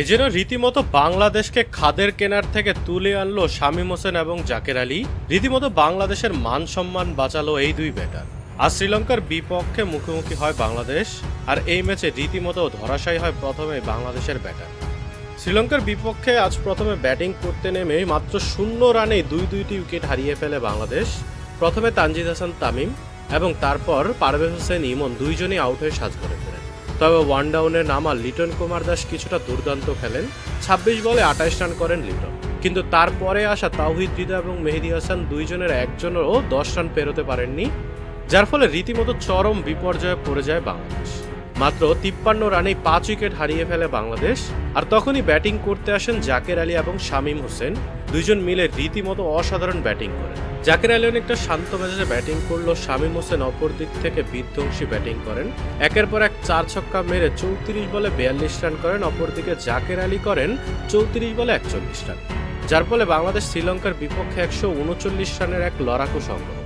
এ যেন রীতিমতো বাংলাদেশকে খাদের কেনার থেকে তুলে আনলো শামীম হোসেন এবং জাকের আলী। রীতিমতো বাংলাদেশের মান সম্মান বাঁচালো এই দুই ব্যাটার। আর শ্রীলঙ্কার বিপক্ষে মুখোমুখি হয় বাংলাদেশ, আর এই ম্যাচে রীতিমতো ধরাশায়ী হয় প্রথমে বাংলাদেশের ব্যাটার। শ্রীলঙ্কার বিপক্ষে আজ প্রথমে ব্যাটিং করতে নেমে মাত্র শূন্য রানে দুই দুইটি উইকেট হারিয়ে ফেলে বাংলাদেশ। প্রথমে তানজিদ হাসান, তামিম এবং তারপর পারভেজ হোসেন, ইমন দুইজনই আউট হয়ে সাজ করে তবে ওয়ান ডাউনে নামা লিটন কুমার দাস কিছুটা দুর্দান্ত খেলেন। ছাব্বিশ বলে আঠাশ রান করেন লিটন। কিন্তু তারপরে আসা তাওহিদ দিদা এবং মেহেদি হাসান দুইজনের একজনেরও দশ রান পেরোতে পারেননি, যার ফলে রীতিমতো চরম বিপর্যয়ে পড়ে যায় বাংলাদেশ। মাত্র তিপ্পান্ন রানেই পাঁচ উইকেট হারিয়ে ফেলে বাংলাদেশ। আর তখনই ব্যাটিং করতে আসেন জাকের আলী এবং শামীম হোসেন। দুইজন মিলে রীতিমতো অসাধারণ ব্যাটিং করেন। জাকের আলী অনেকটা শান্ত মেজাজে ব্যাটিং করল শামীম হোসেন অপর দিক থেকে বিধ্বংসী ব্যাটিং করেন। একের পর এক চার ছক্কা মেরে চৌত্রিশ বলে বিয়াল্লিশ রান করেন অপরদিকে জাকের আলী করেন চৌত্রিশ বলে একচল্লিশ রান। যার ফলে বাংলাদেশ শ্রীলঙ্কার বিপক্ষে একশো উনচল্লিশ রানের এক লড়াকু সংগ্রহ।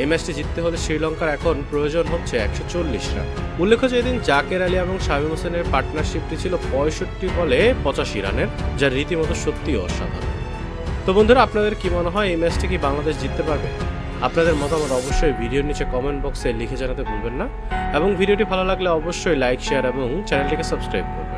এই ম্যাচটি জিততে হলে শ্রীলঙ্কার এখন প্রয়োজন হচ্ছে একশো চল্লিশ রান। উল্লেখ্য যে এদিন জাকের আলী এবং শামীম হোসেনের পার্টনারশিপটি ছিল পঁয়ষট্টি বলে পঁচাশি রানের, যা রীতিমতো সত্যি অসাধারণ। তো বন্ধুরা, আপনাদের কি মনে হয় এই ম্যাচটি কি বাংলাদেশ জিততে পারবে? আপনাদের মতামত অবশ্যই ভিডিওর নিচে কমেন্ট বক্সে লিখে জানাতে ভুলবেন না। এবং ভিডিওটি ভালো লাগলে অবশ্যই লাইক শেয়ার এবং চ্যানেলটিকে সাবস্ক্রাইব করবেন।